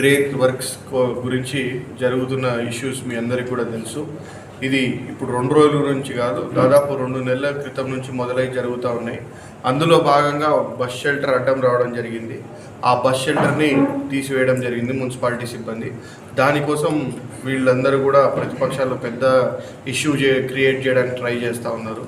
Drake works గురించి జరుగుతున్న issues మీ అందరికీ కూడా తెలుసు. ఇది ఇప్పుడు రెండు రోజుల నుంచి కాదు దాదాపు రెండు నెలల క్రితం నుంచి మొదలై జరుగుతూ ఉన్నాయి. అందులో భాగంగా బస్ షెల్టర్ అడ్డం రావడం జరిగింది. ఆ బస్ షెల్టర్ని తీసివేయడం జరిగింది మున్సిపాలిటీ సిబ్బంది. దానికోసం వీళ్ళందరూ కూడా ప్రతిపక్షాలు పెద్ద ఇష్యూ క్రియేట్ చేయడానికి ట్రై చేస్తూ ఉన్నారు.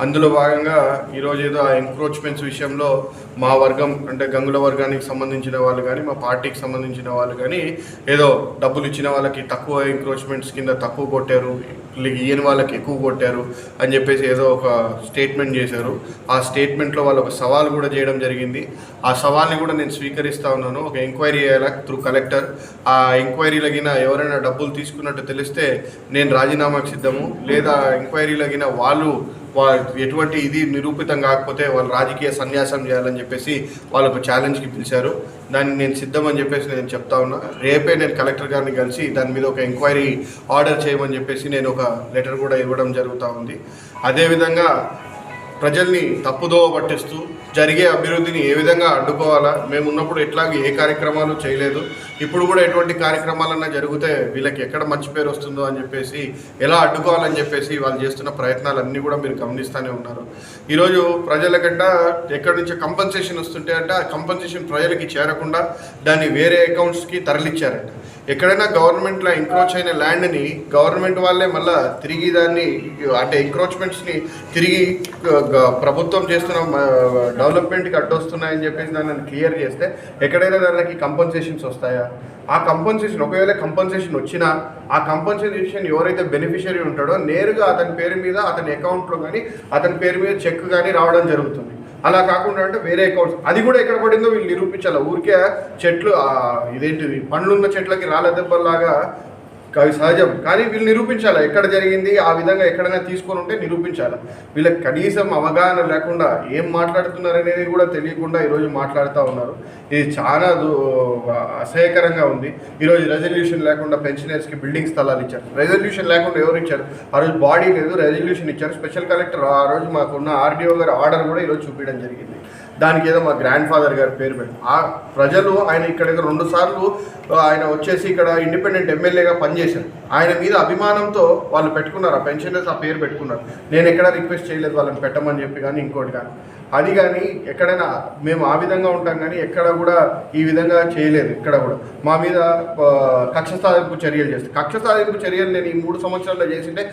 అందులో భాగంగా ఈరోజు ఏదో ఆ ఎంక్రోచ్మెంట్స్ విషయంలో మా వర్గం అంటే గంగుల వర్గానికి సంబంధించిన వాళ్ళు కానీ మా పార్టీకి సంబంధించిన వాళ్ళు కానీ ఏదో డబ్బులు ఇచ్చిన వాళ్ళకి తక్కువ ఎంక్రోచ్మెంట్స్ కింద తక్కువ కొట్టారు లే- ఇయ్యని వాళ్ళకి ఎక్కువ కొట్టారు అని చెప్పేసి ఏదో ఒక స్టేట్మెంట్ చేశారు. ఆ స్టేట్మెంట్లో వాళ్ళు ఒక సవాల్ కూడా చేయడం జరిగింది. ఆ సవాల్ని కూడా నేను స్వీకరిస్తా ఉన్నాను. ఒక ఎంక్వైరీ అయ్యేలా త్రూ కలెక్టర్? ఆ ఎంక్వైరీలగిన ఎవరైనా డబ్బులు తీసుకున్నట్టు తెలిస్తే నేను రాజీనామాకు సిద్ధము. లేదా ఎంక్వైరీలగిన వాళ్ళు ఎటువంటి ఇది నిరూపితం కాకపోతే వాళ్ళు రాజకీయ సన్యాసం చేయాలని చెప్పేసి వాళ్ళు ఒక ఛాలెంజ్కి పిలిచారు. దాన్ని నేను సిద్ధమని చెప్పేసి నేను చెప్తా ఉన్నా. రేపే నేను కలెక్టర్ గారిని కలిసి దాని మీద ఒక ఎంక్వైరీ ఆర్డర్ చేయమని చెప్పేసి నేను ఒక లెటర్ కూడా ఇవ్వడం జరుగుతూ ఉంది. అదేవిధంగా ప్రజల్ని తప్పుదోవ పట్టిస్తూ జరిగే అభివృద్ధిని ఏ విధంగా అడ్డుకోవాలా మేము ఉన్నప్పుడు ఎట్లాగే ఏ కార్యక్రమాలు చేయలేదు ఇప్పుడు కూడా ఎటువంటి కార్యక్రమాలన్నా జరిగితే వీళ్ళకి ఎక్కడ మంచి పేరు వస్తుందో అని చెప్పేసి ఎలా అడ్డుకోవాలని చెప్పేసి వాళ్ళు చేస్తున్న ప్రయత్నాలన్నీ కూడా మీరు గమనిస్తూనే ఉన్నారు. ఈరోజు ప్రజలకంట ఎక్కడి నుంచి కంపన్సేషన్ వస్తుంటే అంటే ఆ కంపన్సేషన్ ప్రజలకి చేరకుండా దాన్ని వేరే అకౌంట్స్కి తరలిచ్చారంట. ఎక్కడైనా గవర్నమెంట్లో ఎంక్రోచ్ అయిన ల్యాండ్ని గవర్నమెంట్ వాళ్ళే మళ్ళా తిరిగి దాన్ని అంటే ఎంక్రోచ్మెంట్స్ని తిరిగి ప్రభుత్వం చేస్తున్న డెవలప్మెంట్కి అడ్డొస్తున్నాయని చెప్పేసి దాన్ని క్లియర్ చేస్తే ఎక్కడైనా దానికి కంపన్సేషన్స్ వస్తాయా? ఆ కంపన్సేషన్ ఒకవేళ కంపన్సేషన్ వచ్చినా ఆ కంపన్సేషన్ ఎవరైతే బెనిఫిషియరీ ఉంటాడో నేరుగా అతని పేరు మీద అతని అకౌంట్లో కానీ అతని పేరు మీద చెక్ కానీ రావడం జరుగుతుంది. అలా కాకుండా అంటే వేరే అకౌంట్స్ అది కూడా ఎక్కడ పడిందో వీళ్ళు నిరూపించాలి? ఊరికే చెట్లు ఇదేంటిది? పండ్లున్న చెట్లకి రాళ్ళ దెబ్బలాగా అవి సహజం. కానీ వీళ్ళు నిరూపించాలి? ఎక్కడ జరిగింది? ఆ విధంగా ఎక్కడైనా తీసుకొని ఉంటే నిరూపించాలి? వీళ్ళకి కనీసం అవగాహన లేకుండా ఏం మాట్లాడుతున్నారు అనేది కూడా తెలియకుండా ఈరోజు మాట్లాడుతూ ఉన్నారు. ఇది చాలా అసహ్యకరంగా ఉంది. ఈరోజు రెజల్యూషన్ లేకుండా పెన్షనర్స్కి బిల్డింగ్ స్థలాలు ఇచ్చారు. రెజల్యూషన్ లేకుండా ఎవరు ఇచ్చారు? ఆ రోజు బాడీ లేదు రెజల్యూషన్ ఇచ్చారు. స్పెషల్ కలెక్టర్ ఆ రోజు మాకున్న ఆర్డీఓ గారి ఆర్డర్ కూడా ఈరోజు చూపించడం జరిగింది. దానికి ఏదో మా గ్రాండ్ ఫాదర్ గారి పేరు పెట్టి. ఆ ప్రజలు ఆయన ఇక్కడ రెండు సార్లు ఆయన వచ్చేసి ఇక్కడ ఇండిపెండెంట్ ఎమ్మెల్యేగా పనిచేశారు. ఆయన మీద అభిమానంతో వాళ్ళు పెట్టుకున్నారు. ఆ పెన్షనర్స్ ఆ పేరు పెట్టుకున్నారు. నేను ఎక్కడ రిక్వెస్ట్ చేయలేదు వాళ్ళని పెట్టమని చెప్పి కానీ ఇంకోటి కానీ అది కానీ ఎక్కడైనా మేము ఆ విధంగా ఉంటాం కానీ ఎక్కడ కూడా ఈ విధంగా చేయలేదు. ఎక్కడ కూడా మా మీద కక్ష సాధింపు చర్యలు చేస్తాం కక్ష సాధింపు చర్యలు నేను ఈ మూడు సంవత్సరాల్లో చేసింటే